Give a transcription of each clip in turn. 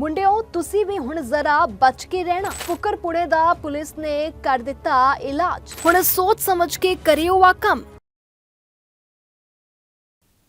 ਮੁੰਡਿਓ, ਤੁਸੀਂ ਵੀ ਹੁਣ ਜ਼ਰਾ ਬਚ ਕੇ ਰਹਿਣਾ। ਫੁਕਰਪੁੜੇ ਦਾ ਪੁਲਿਸ ਨੇ ਕਰ ਦਿੱਤਾ ਇਲਾਜ। ਹੁਣ ਸੋਚ ਸਮਝ ਕੇ ਕਰਿਓ ਆ ਕੰਮ।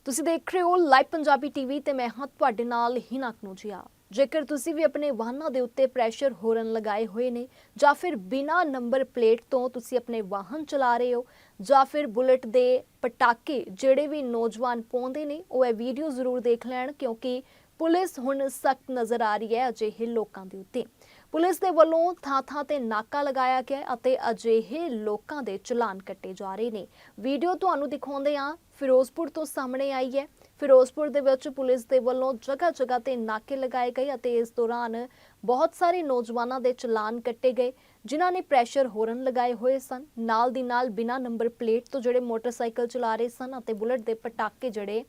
ਤੁਸੀਂ ਦੇਖ ਰਹੇ ਹੋ ਲਾਈਵ ਪੰਜਾਬੀ ਟੀਵੀ ਤੇ ਮੈਂ ਹਾਂ ਤੁਹਾਡੇ ਨਾਲ ਹਿਨਾ ਕਨੂਜੀਆ। ਜੇਕਰ ਤੁਸੀਂ ਵੀ ਆਪਣੇ ਵਾਹਨਾਂ ਦੇ ਉੱਤੇ ਪ੍ਰੈਸ਼ਰ ਹੋਰਨ ਲਗਾਏ ਹੋਏ ਨੇ, ਜਾਂ ਫਿਰ ਬਿਨਾ ਨੰਬਰ ਪਲੇਟ ਤੋਂ ਤੁਸੀਂ ਆਪਣੇ ਵਾਹਨ ਚਲਾ ਰਹੇ ਹੋ, ਜਾਂ ਫਿਰ ਬੁਲਟ ਦੇ ਪਟਾਕੇ ਜਿਹੜੇ ਵੀ ਨੌਜਵਾਨ ਪਾਉਂਦੇ ਨੇ, ਉਹ ਇਹ ਵੀਡੀਓ ਜ਼ਰੂਰ ਦੇਖ ਲੈਣ, ਕਿਉਂਕਿ ਪੁਲਿਸ ਹੁਣ ਸਖਤ ਨਜ਼ਰ ਆ ਰਹੀ ਹੈ ਅਜਿਹੇ ਲੋਕਾਂ ਦੇ ਉੱਤੇ। ਪੁਲਿਸ ਦੇ ਵੱਲੋਂ ਥਾਂ-ਥਾਂ ਤੇ ਨਾਕਾ ਲਗਾਇਆ ਗਿਆ ਅਤੇ ਅਜਿਹੇ ਲੋਕਾਂ ਦੇ ਚਲਾਨ ਕੱਟੇ ਜਾ ਰਹੇ ਨੇ। ਵੀਡੀਓ ਤੁਹਾਨੂੰ ਦਿਖਾਉਂਦੇ ਆ ਫਿਰੋਜ਼ਪੁਰ ਤੋਂ ਸਾਹਮਣੇ ਆਈ ਹੈ। ਫਿਰੋਜ਼ਪੁਰ ਦੇ ਵਿੱਚ ਪੁਲਿਸ ਦੇ ਵੱਲੋਂ ਜਗ੍ਹਾ-ਜਗ੍ਹਾ ਤੇ ਨਾਕੇ ਲਗਾਏ ਗਏ ਅਤੇ ਇਸ ਦੌਰਾਨ ਬਹੁਤ ਸਾਰੇ ਨੌਜਵਾਨਾਂ ਦੇ ਚਲਾਨ ਕੱਟੇ ਗਏ, ਜਿਨ੍ਹਾਂ ਨੇ ਪ੍ਰੈਸ਼ਰ ਹੋਰਨ ਲਗਾਏ ਹੋਏ ਸਨ। ਨਾਲ ਦੀ ਨਾਲ ਬਿਨਾਂ ਨੰਬਰ ਪਲੇਟ ਤੋਂ ਜਿਹੜੇ ਮੋਟਰਸਾਈਕਲ ਚਲਾ ਰਹੇ ਸਨ ਅਤੇ ਬੁਲਟ ਦੇ ਪਟਾਕੇ ਜਿਹੜੇ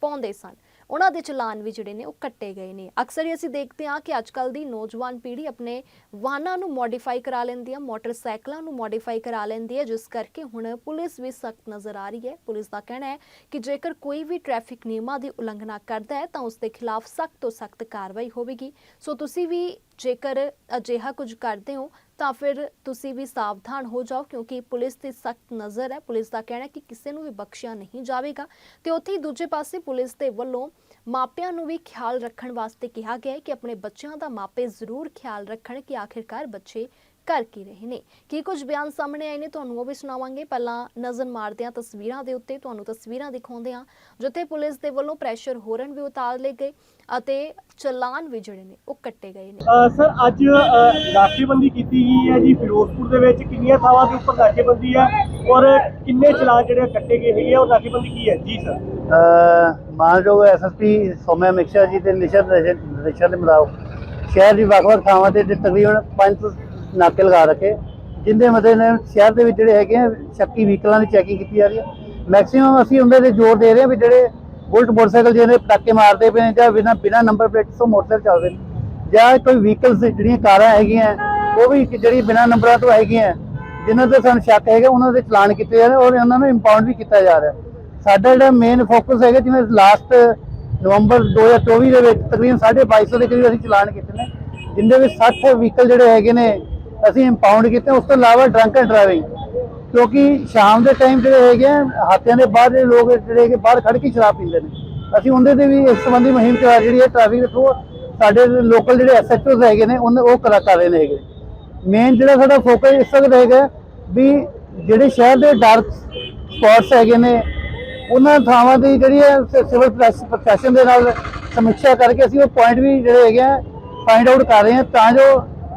ਪਾਉਂਦੇ ਸਨ। ਉਹਨਾਂ ਦੇ ਚਲਾਨ ਵੀ ਜਿਹੜੇ ਨੇ ਉਹ ਕੱਟੇ ਗਏ ਨੇ। ਅਕਸਰ ਹੀ ਅਸੀਂ ਦੇਖਦੇ ਹਾਂ ਕਿ ਅੱਜਕੱਲ ਦੀ ਨੌਜਵਾਨ ਪੀੜ੍ਹੀ ਆਪਣੇ ਵਾਹਨਾਂ ਨੂੰ ਮੋਡੀਫਾਈ ਕਰਾ ਲੈਂਦੀ ਹੈ ਮੋਟਰਸਾਈਕਲਾਂ ਨੂੰ ਮੋਡੀਫਾਈ ਕਰਾ ਲੈਂਦੀ ਹੈ ਜਿਸ ਕਰਕੇ ਹੁਣ ਪੁਲਿਸ ਵੀ ਸਖਤ ਨਜ਼ਰ ਆ ਰਹੀ ਹੈ। ਪੁਲਿਸ ਦਾ ਕਹਿਣਾ ਹੈ ਕਿ ਜੇਕਰ ਕੋਈ ਵੀ ਟ੍ਰੈਫਿਕ ਨਿਯਮਾਂ ਦੀ ਉਲੰਘਣਾ ਕਰਦਾ ਹੈ ਤਾਂ ਉਸ ਦੇ ਖਿਲਾਫ ਸਖਤ ਤੋਂ ਸਖਤ ਕਾਰਵਾਈ ਹੋਵੇਗੀ। ਸੋ ਤੁਸੀਂ ਵੀ ਜੇਕਰ ਅਜਿਹਾ ਕੁਝ ਕਰਦੇ ਹੋ ਤਾਂ ਫਿਰ ਤੁਸੀਂ ਵੀ ਸਾਵਧਾਨ ਹੋ ਜਾਓ ਕਿਉਂਕਿ ਪੁਲਿਸ ਦੀ ਸਖਤ ਨਜ਼ਰ ਹੈ। ਪੁਲਿਸ ਦਾ ਕਹਿਣਾ ਹੈ ਕਿ ਕਿਸੇ ਨੂੰ ਵੀ ਬਖਸ਼ਿਆ ਨਹੀਂ ਜਾਵੇਗਾ। ਤੇ ਉੱਥੇ ਹੀ ਦੂਜੇ ਪਾਸੇ ਪੁਲਿਸ ਦੇ ਵੱਲੋਂ ਮਾਪਿਆਂ ਨੂੰ ਵੀ ਖਿਆਲ ਰੱਖਣ ਵਾਸਤੇ ਕਿਹਾ ਗਿਆ ਹੈ ਕਿ ਆਪਣੇ ਬੱਚਿਆਂ ਦਾ ਮਾਪੇ ਜ਼ਰੂਰ ਖਿਆਲ ਰੱਖਣ ਕਿ ਆਖਿਰਕਾਰ ਬੱਚੇ ਕਰ ਕੀ ਰਹੇ ਨੇ। ਕੀ ਕੁਝ ਬਿਆਨ ਸਾਹਮਣੇ ਆਏ ਨੇ ਤੁਹਾਨੂੰ ਉਹ ਵੀ ਸੁਣਾਵਾਂਗੇ। ਪਹਿਲਾਂ ਨਜ਼ਰ ਮਾਰਦੇ ਹਾਂ ਤਸਵੀਰਾਂ ਦੇ ਉੱਤੇ ਤੁਹਾਨੂੰ ਤਸਵੀਰਾਂ ਦਿਖਾਉਂਦੇ ਹਾਂ। ਜਿੱਥੇ ਪੁਲਿਸ ਦੇ ਵੱਲੋਂ ਪ੍ਰੈਸ਼ਰ ਹੋਰਨ ਵੀ ਉਤਾਰ ਲਏ ਗਏ ਅਤੇ ਚਲਾਨ ਵੀ ਜਿਹੜੇ ਨੇ ਉਹ ਕੱਟੇ ਗਏ ਨੇ। ਸਰ ਅੱਜ ਨਾਕੇਬੰਦੀ ਕੀਤੀ ਗਈ ਹੈ ਜੀ ਫਿਰੋਜ਼ਪੁਰ ਦੇ ਵਿੱਚ। ਕਿੰਨੀਆਂ ਥਾਵਾਂ ਦੇ ਉੱਪਰ ਨਾਕੇਬੰਦੀ ਹੈ ਔਰ ਕਿੰਨੇ ਚਲਾਨ ਜਿਹੜੇ ਕੱਟੇ ਗਏ ਹੈਗੇ ਆ ਉਹ ਨਾਕੇਬੰਦੀ ਕੀ ਹੈ? ਜੀ ਸਰ। ਅ, ਮਾਨਯੋਗ ਐਸਐਸਪੀ ਸੋਮਿਆ ਮਿਕਸ਼ਾ ਜੀ ਦੇ ਨਿਸ਼ਰ ਨਿਸ਼ਰ ਦੇ ਮੁਤਾਬਕ ਸ਼ਹਿਰ ਦੀ ਵੱਖ-ਵੱਖ ਥਾਵਾਂ ਤੇ ਤਕਰੀਬਨ ਪੰਜ ਤੋਂ ਨਾਕੇ ਲਗਾ ਰੱਖੇ। ਜਿੰਦੇ ਮਤੇ ਨੇ ਸ਼ਹਿਰ ਦੇ ਵਿੱਚ ਜਿਹੜੇ ਹੈਗੇ ਆ ਸ਼ੱਕੀ ਵਹੀਕਲਾਂ ਦੀ ਚੈਕਿੰਗ ਕੀਤੀ ਜਾ ਰਹੀ ਹੈ ਮੈਕਸਿਮਮ ਅਸੀਂ ਉਹਨਾਂ ਤੇ ਜ਼ੋਰ ਦੇ ਰਹੇ ਹਾਂ ਵੀ ਜਿਹੜੇ ਬੁਲਟ ਮੋਟਰਸਾਈਕਲ ਜਿਹੜੇ ਪਟਾਕੇ ਮਾਰਦੇ ਪਏ ਨੇ ਜਾਂ ਬਿਨਾਂ ਬਿਨਾਂ ਨੰਬਰ ਪਲੇਟ ਤੋਂ ਮੋਟਰਸਾਈਕਲ ਚੱਲਦੇ ਨੇ। ਜਾਂ ਕੋਈ ਵਹੀਕਲਸ ਜਿਹੜੀਆਂ ਕਾਰਾਂ ਹੈਗੀਆਂ, ਉਹ ਵੀ ਜਿਹੜੀ ਬਿਨਾਂ ਨੰਬਰਾਂ ਤੋਂ ਹੈਗੀਆਂ, ਜਿਨ੍ਹਾਂ ਤੇ ਸਾਨੂੰ ਸ਼ੱਕ ਹੈਗਾ, ਉਹਨਾਂ ਦੇ ਚਲਾਨ ਕੀਤੇ ਜਾ ਰਹੇ ਔਰ ਉਹਨਾਂ ਨੂੰ ਇੰਪਾਊਂਡ ਵੀ ਕੀਤਾ ਜਾ ਰਿਹਾ। ਸਾਡਾ ਜਿਹੜਾ ਮੇਨ ਫੋਕਸ ਹੈਗਾ, ਜਿਵੇਂ ਲਾਸਟ ਨਵੰਬਰ 2024 ਦੇ ਵਿੱਚ ਤਕਰੀਬਨ 250 ਦੇ ਕਰੀਬ ਅਸੀਂ ਚਲਾਨ ਕੀਤੇ ਨੇ, ਜਿੰਦੇ ਵਿੱਚ 60 ਵਹੀਕਲ ਜਿਹੜੇ ਹੈਗੇ ਨੇ ਅਸੀਂ ਇੰਪਾਊਂਡ ਕੀਤੇ, ਉਸ ਤੋਂ ਇਲਾਵਾ ਡਰੰਕ ਐਂਡ ਡਰਾਈਵਿੰਗ ਕਿਉਂਕਿ ਸ਼ਾਮ ਦੇ ਟਾਈਮ ਜਿਹੜੇ ਹੈਗੇ ਆ ਹਾਤਿਆਂ ਦੇ ਬਾਹਰ ਜਿਹੜੇ ਲੋਕ ਜਿਹੜੇ ਹੈਗੇ, ਬਾਹਰ ਖੜ ਕੇ ਸ਼ਰਾਬ ਪੀਂਦੇ ਨੇ। ਅਸੀਂ ਉਹਦੇ ਤੇ ਵੀ ਇਸ ਸੰਬੰਧੀ ਮੁਹਿੰਮ ਚਲਾ ਜਿਹੜੀ ਹੈ ਟ੍ਰੈਫਿਕ ਦੇ ਥਰੂ ਸਾਡੇ ਲੋਕਲ ਜਿਹੜੇ ਐਸਐਚਓਸ ਹੈਗੇ ਨੇ, ਉਹਨੇ ਉਹ ਕਰਾ ਕਰ ਰਹੇ ਨੇ ਹੈਗੇ। ਮੇਨ ਜਿਹੜਾ ਸਾਡਾ ਫੋਕਸ ਇਸ ਵਕਤ ਹੈਗਾ ਵੀ ਜਿਹੜੇ ਸ਼ਹਿਰ ਦੇ ਡਾਰਕ ਸਪੌਟਸ ਹੈਗੇ ਨੇ, ਉਹਨਾਂ ਥਾਵਾਂ ਦੀ ਜਿਹੜੀ ਹੈ ਸਿਵਲ ਪ੍ਰੋਸੈਸ਼ਨ ਦੇ ਨਾਲ ਸਮੀਖਿਆ ਕਰਕੇ ਅਸੀਂ ਉਹ ਪੁਆਇੰਟ ਵੀ ਜਿਹੜੇ ਹੈਗੇ ਆ ਫਾਈਂਡ ਆਊਟ ਕਰ ਰਹੇ ਹਾਂ, ਤਾਂ ਜੋ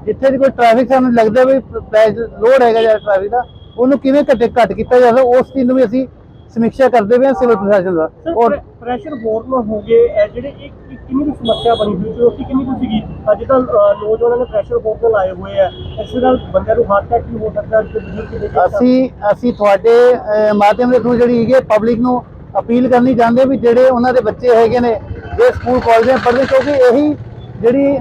ਜਿੱਥੇ ਵੀ ਕੋਈ ਟ੍ਰੈਫਿਕ ਸਾਨੂੰ ਲੱਗਦਾ ਵੀ ਲੋਡ ਹੈਗਾ ਜਾਂ ਟ੍ਰੈਫਿਕ ਦਾ ਉਹਨੂੰ ਕਿਵੇਂ ਘੱਟ ਘੱਟ ਕੀਤਾ ਜਾ ਸਕਦਾ ਉਸ ਚੀਜ਼ ਨੂੰ ਵੀ ਅਸੀਂ ਸਮੀਖਿਆ ਕਰਦੇ ਪਏ ਹਾਂ ਸਿਵਲ ਪ੍ਰਸ਼ਾਸਨ ਦਾ। ਔਰ ਪ੍ਰੈਸ਼ਰ ਹੋਰ ਨਾ ਹੋ ਗਏ ਜਿਹੜੇ ਇੱਕ ਕਿੰਨੀ ਕੁ ਸਮੱਸਿਆ ਬਣੀ ਹੋਈ ਸੀ ਉਸਦੀ ਕਿੰਨੀ ਕੁ ਸੀਗੀ? ਅੱਜ ਕੱਲ ਨੌਜਵਾਨਾਂ ਨੇ ਪ੍ਰੈਸ਼ਰ ਬਹੁਤ ਲਾਏ ਹੋਏ ਆ। ਇਸ ਨਾਲ ਬੰਦਿਆਂ ਨੂੰ ਹਾਰਟ ਅਟੈਕ ਵੀ ਹੋ ਸਕਦਾ ਤੇ ਅਸੀਂ ਅਸੀਂ ਤੁਹਾਡੇ ਮਾਧਿਅਮ ਦੇ ਥਰੂ ਜਿਹੜੀ ਹੈਗੀ ਪਬਲਿਕ ਨੂੰ ਅਪੀਲ ਕਰਨੀ ਚਾਹੁੰਦੇ ਵੀ ਜਿਹੜੇ ਉਹਨਾਂ ਦੇ ਬੱਚੇ ਹੈਗੇ ਨੇ ਜੇ ਸਕੂਲ ਕਾਲਜਾਂ ਪੜ੍ਹਦੇ ਕਿਉਂਕਿ ਇਹੀ ਜਿਹੜੀ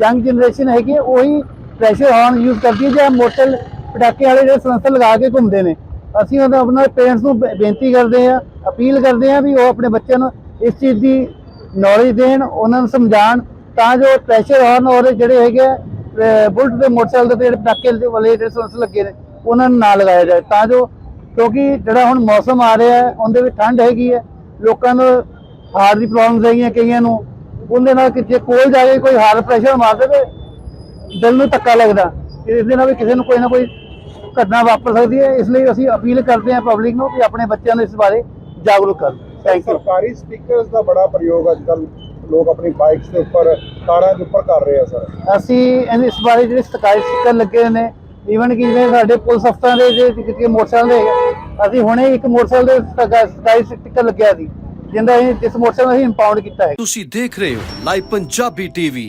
ਯੰਗ ਜਨਰੇਸ਼ਨ ਹੈਗੀ ਹੈ, ਉਹੀ ਪ੍ਰੈਸ਼ਰ ਹਾਰਨ ਯੂਜ਼ ਕਰਦੀ ਹੈ ਜਾਂ ਮੋਟਰ ਪਟਾਕੇ ਵਾਲੇ ਜਿਹੜੇ ਸਲੈਂਸਰ ਲਗਾ ਕੇ ਘੁੰਮਦੇ ਨੇ। ਅਸੀਂ ਉਹਨਾਂ ਆਪਣੇ ਪੇਰੈਂਟਸ ਨੂੰ ਬੇ- ਬੇਨਤੀ ਕਰਦੇ ਹਾਂ ਅਪੀਲ ਕਰਦੇ ਹਾਂ ਵੀ ਉਹ ਆਪਣੇ ਬੱਚਿਆਂ ਨੂੰ ਇਸ ਚੀਜ਼ ਦੀ ਨੌਲੇਜ ਦੇਣ ਉਹਨਾਂ ਨੂੰ ਸਮਝਾਉਣ ਤਾਂ ਜੋ ਪ੍ਰੈਸ਼ਰ ਹਾਰਨ ਔਰ ਜਿਹੜੇ ਹੈਗੇ ਆ, ਬੁਲਟ ਦੇ ਮੋਟਰਸਾਈਕਲ ਦੇ ਜਿਹੜੇ ਪਟਾਕੇ ਵਾਲੇ ਜਿਹੜੇ ਸਲੈਂਸਰ ਲੱਗੇ ਨੇ ਉਹਨਾਂ ਨੂੰ ਨਾ ਲਗਾਇਆ ਜਾਏ। ਤਾਂ ਜੋ ਕਿਉਂਕਿ ਜਿਹੜਾ ਹੁਣ ਮੌਸਮ ਆ ਰਿਹਾ ਹੈ ਉਹਦੇ ਵਿੱਚ ਠੰਡ ਹੈਗੀ ਹੈ ਲੋਕਾਂ ਨੂੰ ਹਾਰਟ ਦੀ ਪ੍ਰੋਬਲਮਸ ਹੈਗੀਆਂ ਕਈਆਂ ਨੂੰ। ਉਹਦੇ ਨਾਲ ਕਿ ਜੇ ਕੋਲ ਜਾ ਕੇ ਕੋਈ ਹਾਰਟ ਪ੍ਰੈਸ਼ਰ ਮਾਰ ਦੇਵੇ ਦਿਲ ਨੂੰ ਧੱਕਾ ਲੱਗਦਾ। ਇਸ ਦੇ ਨਾਲ ਵੀ ਕਿਸੇ ਨੂੰ ਕੋਈ ਨਾ ਕੋਈ ਘਟਨਾ ਵਾਪਰ ਸਕਦੀ ਹੈ। ਇਸ ਲਈ ਅਸੀਂ ਅਪੀਲ ਕਰਦੇ ਹਾਂ ਪਬਲਿਕ ਨੂੰ ਕਿ ਆਪਣੇ ਬੱਚਿਆਂ ਨੂੰ ਇਸ ਬਾਰੇ ਜਾਗਰੂਕ ਕਰਨ। ਥੈਂਕ ਯੂ ਸਰਕਾਰੀ ਸਪੀਕਰਸ ਦਾ ਬੜਾ ਪ੍ਰਯੋਗ ਅੱਜ ਕੱਲ ਲੋਕ ਆਪਣੀ ਬਾਈਕਸ ਦੇ ਉੱਪਰ ਕਾਰਾਂ ਦੇ ਉੱਪਰ ਕਰ ਰਹੇ ਆ ਸਰ। ਅਸੀਂ ਇਸ ਬਾਰੇ ਜਿਹੜੇ ਸਕਾਈ ਸਟicker ਲੱਗੇ ਨੇ ਈਵਨ ਕਿ ਜਿਵੇਂ ਸਾਡੇ ਪੁਲਿਸ ਅਫਸਰਾਂ ਦੇ ਜਿਹੜੇ ਮੋਟਰਸਾਈਕਲ ਦੇ ਅਸੀਂ ਹੁਣੇ ਇੱਕ ਮੋਟਰਸਾਈਕਲ ਦੇ ਸਕਾਈ ਸਟicker ਲੱਗਿਆ ਸੀ। ਜਿੰਦਾ ਅਸੀਂ ਮੋਟਰਸਾਈਕਲ ਨੂੰ ਅਸੀਂ ਇੰਪਾਊਂਡ ਕੀਤਾ ਹੈ। ਤੁਸੀਂ ਦੇਖ ਰਹੇ ਹੋ ਲਾਈਵ ਪੰਜਾਬੀ ਟੀਵੀ।